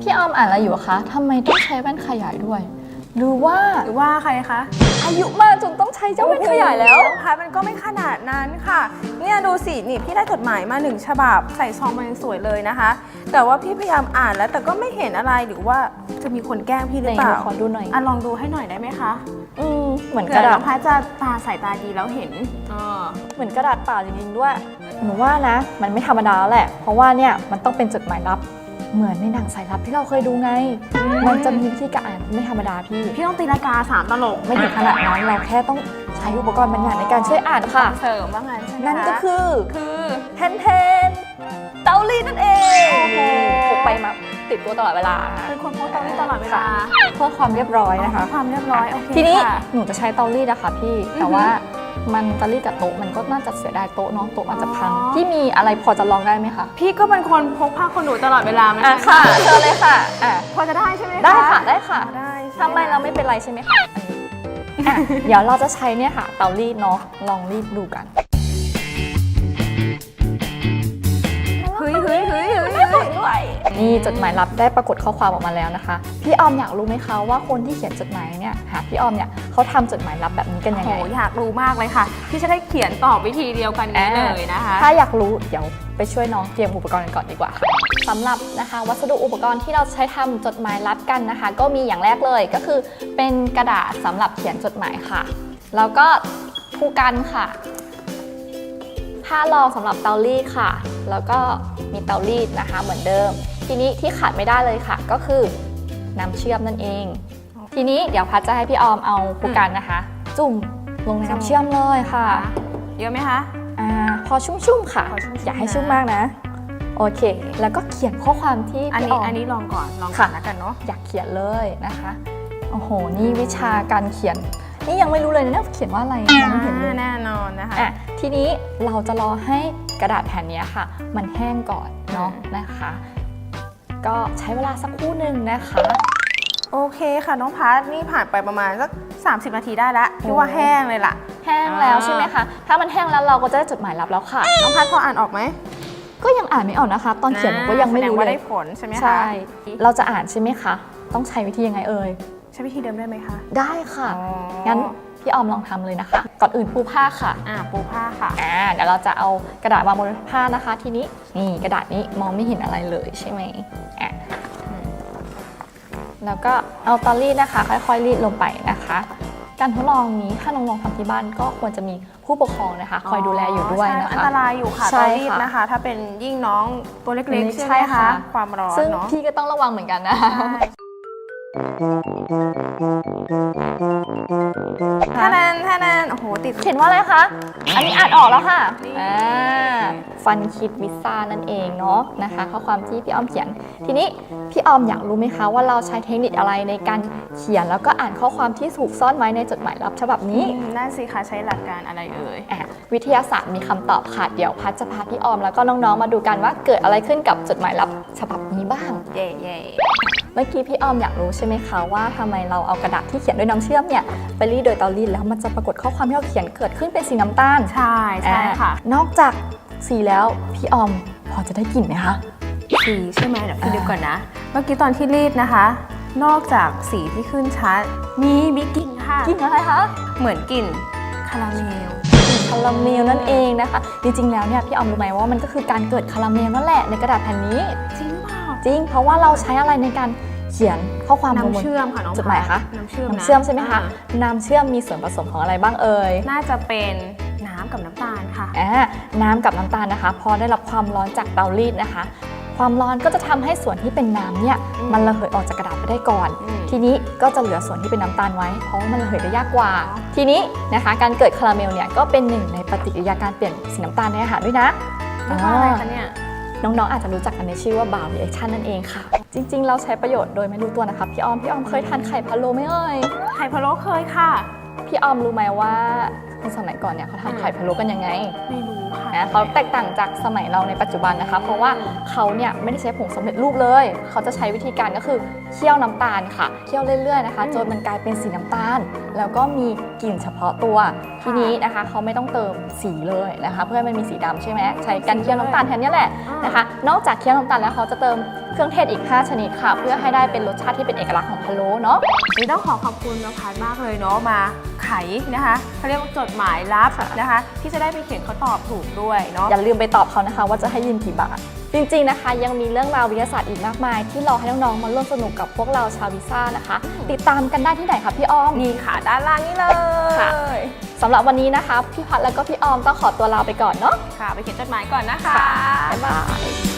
พี่ออมอ่านอะไรอยู่คะทำไมต้องใช้แว่นขยายด้วย หรือว่าหรือว่าใครคะ อายุมากจน ช้เจ้าแว่นขยายแล้วโอ้โหพัดมันก็ไม่ขนาดนั้นค่ะ เนี่ยดูสินี่พี่ได้จดหมายมาหนึ่งฉบับ ใส่ซองมายังสวยเลยนะคะ แต่ว่าพี่พยายามอ่านแล้วแต่ก็ไม่เห็นอะไรหรือว่าจะมีคนแกล้งพี่หรือเปล่าไหนขอดูหน่อย อะลองดูให้หน่อยได้ไหมคะอืมเหมือนกเผื่อระดาน้ษองพัดจะตาสายตาดีแล้วเห็นอ่าเหมือนกระดาษเปล่าจริงๆด้วยหนูว่านะ มันไม่ธรรมดาแล้วแหละ เพราะว่าเนี่ยมันต้องเป็นจดหมายลับ เหมือนในหนังสายลับที่เราเคยดูไง มันจะมีวิธีการอ่านที่ไม่ธรรมดาพี่ พี่ต้องตีลากาสามตลกไม่ถึงขนาดนั้นเราแค่ต้องใช้อุปกรณ์บางอย่างในการช่วยอ่านค่ะ เสริมว่างั้นใช่ไหมนั่นก็คือคือแทนแทนเตารีดนั่นเองโอ้โหพกไปมาติดตัวตลอดเวลาเป็นคนพกเตารีดตลอดเวลาเพื่อความเรียบร้อยนะคะ ความเรียบร้อยโอเคทีนี้ค่ะหนูจะใช้เตารีดอะค่ะพี่อือฮึแต่ว่า มันเตารีดกับโต๊ะมันก็น่าจะเสียดายโต๊ะเนาะโต๊ะอาจจะพังอ๋อพี่มีอะไรพอจะลองได้ไหมคะพี่ก็เป็นคนพกผ้าขนหนูตลอดเวลาเหมือนอะกันค่ะเชิญเลยค่ะอะพอจะได้ใช่ไหมคะได้ค่ะได้ค่ะได้ใช่หทำไมเราไม่เป็นไรใช่ไหมคะอันนี้อะเดี๋ยวเราจะใช้เนี่ยค่ะ เตารีดเนาะลองรีดดูกัน เฮ้ยเฮ้ย นี่จดหมายลับได้ปรากฏข้อความออกมาแล้วนะคะ พี่ออมอยากรู้ไหมคะว่าคนที่เขียนจดหมายเนี่ยหาพี่ออมเนี่ยเขาทำจดหมายลับแบบนี้กันยังโหไงอยากรู้มากเลยค่ะ พี่จะได้เขียนตอบวิธีเดียวกันนี้เลยนะคะ ถ้าอยากรู้เดี๋ยวไปช่วยน้องเตรียมอุปกรณ์กันก่อนดีกว่าค่ะสำหรับนะคะวัสดุอุปกรณ์ที่เราใช้ทำจดหมายลับกันนะคะ ก็มีอย่างแรกเลยก็คือเป็นกระดาษสำหรับเขียนจดหมายค่ะ แล้วก็ผู้กันค่ะผ้ารองสำหรับเตารีดค่ะ แล้วก็มีเตารีดนะคะเหมือนเดิม ทีนี้ที่ขาดไม่ได้เลยค่ะ ก็คือน้ำเชื่อมนั่นเอง ทีนี้เดี๋ยวพัดจะให้พี่ออมเอาผู้กันนะคะ จุ่มลงในน้ำเชื่อมเลยค่ะ เยอะไหมคะอาพอชุ่มๆค่ะพอชุ่มๆอย่าให้นะชุ่มมากนะโอเค แล้วก็เขียนข้อความที่อันพี่นี้ออมอันนี้ลองก่อน ลองก่ค่ะอนแล้วกันเนาะ อยากเขียนเลยนะคะ โอ้โห นี่วิชาการเขียน นี่ยังไม่รู้เลยนะเนี่ยเขียนว่าอะไรยังไม่เห็นเลยแน่นอนนะคะอะทีนี้เราจะรอให้กระดาษแผ่นเนี้ยค่ะ มันแห้งก่อนเนาะนะคะ ก็ใช้เวลาสักครู่หนึ่งนะคะ โอเคค่ะน้องพัทนี่ผ่านไปประมาณสัก 30 นาทีได้แล้วพี่ว่าแห้งเลยล่ะ แห้งแล้วอ่าใช่ไหมคะ ถ้ามันแห้งแล้วเราก็จะได้จดหมายรับแล้วค่ะ น้องพัทพออ่านออกไหมก็ยังอ่านไม่ออกนะคะ ตอนเขียนหนูก็ยังไม่แสดรู้ว่าเลได้ยผลใช่ไหมคะใช่เราจะอ่านใช่ไหมคะ ต้องใช้วิธียังไงเอ่ยใช้วิธีเดิมได้ไหมคะ ได้ค่ะอ๋องั้น พี่ออมลองทำเลยนะคะ ก่อนอื่นปูผ้าค่ะอ่าปูผ้าค่ะอ่าเดี๋ยวเราจะเอากระดาษวางบนผ้านะคะ ทีนี้นี่กระดาษนี้มองไม่เห็นอะไรเลยใช่ไหมอะแล้วก็เอาเตอรีดนะคะ ค่อยๆรีดลงไปนะคะการทดลองนี้ถ้าน้องๆทำที่บ้านก็ควรจะมีผู้ปกครองนะคะ คอยดูแลอยู่ด้วยนะใช่อันคะตรายอยู่ค่ะใช่ตอนรีดค่ะนะคะ ถ้าเป็นยิ่งน้องตัวเล็กๆใช่ใช่ไหมค่ะคะความร้อนซึ่งเนาะพี่ก็ต้องระวังเหมือนกันนะคะ ท่านันท่านันโอ้โหติด เขียนว่าอะไรคะ อันนี้อ่านออกแล้วค่ะอ่า ฟันคิดวิซ่านั่นเองเนาะนะคะข้อความที่พี่อ้อมเขียน ทีนี้พี่ออมอยากรู้ไหมคะว่าเราใช้เทคนิคอะไรในการเขียนแล้วก็อ่านข้อความที่ถูกซ่อนไว้ในจดหมายลับฉบับนี้อืมนั่นสิคะใช้หลักการอะไรเอ่ยอะวิทยาศาสตร์มีคำตอบค่ะเดี๋ยวพัดจะพาพี่ออมแล้วก็น้องๆมาดูกันว่าเกิดอะไรขึ้นกับจดหมายลับฉบับนี้บ้างเย่เย่เมื่อกี้พี่ออมอยากรู้ใช่ไหมคะว่าทำไมเราเอากระดาษที่เขียนด้วยน้ำเชื่อมเนี่ยไปรีดโดยเตารีดแล้วมันจะปรากฏข้อความที่เราเขียนเกิดขึ้นเป็นสีน้ำตาล ใช่ใช่ค่ะอ่านอกจาก สีแล้วพี่ออมพอจะได้กลิ่นไหมคะ สีใช่ไหมเดี๋ยวพี่อ่าดูก่อนนะ เมื่อกี้ตอนที่รีดนะคะ นอกจากสีที่ขึ้นชัดมีมีกลิ่นค่ะ กลิ่นอะไรคะ เหมือนกลิ่นคาราเมลกลิ่นคาราเมลนั่นเองนะคะ จริงๆ แล้วเนี่ยพี่ออมรู้ไหมว่ามันก็คือการเกิดคาราเมลนั่นแหละในกระดาษแผ่นนี้ จริงเปล่าจริง เพราะว่าเราใช้อะไรในการเขียนข้อความลงบน้ำนเชื่อมค่ะน้องจดหมายคะน้ำเชื่อมนะน้ำเชื่อมใช่ไหมคะอ่าน้ำเชื่อมมีส่วนผสมของอะไรบ้างเอ่ย น่าจะเป็นน้ำ กับน้ำตาลค่ะ อ่าน้ำกับน้ำตาลนะคะ พอได้รับความร้อนจากเตารีดนะคะ ความร้อนก็จะทำให้ส่วนที่เป็นน้ำเนี่ยอืมมันระเหยออกจากกระดาษไปได้ก่อน อืมทีนี้ก็จะเหลือส่วนที่เป็นน้ำตาลไว้ เพราะว่ามันระเหยได้ยากกว่าทีนี้นะคะการเกิดคาราเมลเนี่ยก็เป็นหนึ่งในปฏิกิริยาการเปลี่ยนสีน้ำตาลในอาหารด้วยนะเรียกว่าอะไรคะเนี่ย น้องๆ อาจจะรู้จักกันในชื่อว่า bow reaction นั่นเองค่ะ จริงๆ เราใช้ประโยชน์โดยไม่รู้ตัวนะคะพี่ออม พี่ออมเคยทานไข่พะโล้ไหมเอ่ย ไข่พะโล้เคยค่ะ พี่ออมรู้ไหมว่า ในสมัยก่อนเนี่ยเขาทำไข่พะโล้กันยังไงไม่รู้ค่ะนะเขาแตกต่างจากสมัยเราในปัจจุบันนะคะ เพราะว่าเขาเนี่ยไม่ได้ใช้ผงสำเร็จรูปเลย เขาจะใช้วิธีการก็คือเคี่ยวน้ำตาลค่ะเคี่ยวเรื่อยๆนะคะจนมันกลายเป็นสีน้ำตาล แล้วก็มีกลิ่นเฉพาะตัวทีนี้นะคะเขาไม่ต้องเติมสีเลยนะคะ เพื่อให้มันมีสีดำใช่ไหมใช้การเคี่ยวน้ำตาลแทนเนี่ยแหละนะคะ นอกจากเคี่ยวน้ำตาลแล้วเขาจะเติม เครื่องเทศอีก 5 ชนิดค่ะ เพื่อให้ได้เป็นรสชาติที่เป็นเอกลักษณ์ของพะโล้เนาะนี่ต้องขอขอบคุณน้องพัดมากเลยเนาะมาไขนะคะเขาเรียกว่าจดหมายลับค่ะนะคะ ที่จะได้ไปเขียนเขาตอบถูกด้วยเนาะอย่าลืมไปตอบเขานะคะ ว่าจะให้ยืมกี่บาท จริงๆนะคะ ยังมีเรื่องราววิทยาศาสตร์อีกมากมาย ที่รอให้น้องๆมาร่วมสนุกกับพวกเราชาววิซ่านะคะ ติดตามกันได้ที่ไหนคะพี่อ้อมนี่ค่ะ ด้านล่างนี่เลยค่ะสำหรับวันนี้นะคะพี่พัดแล้วก็พี่ออมต้องขอตัวลาไปก่อนเนาะค่ะ ไปเขียนจดหมายก่อนนะคะบ๊ายบาย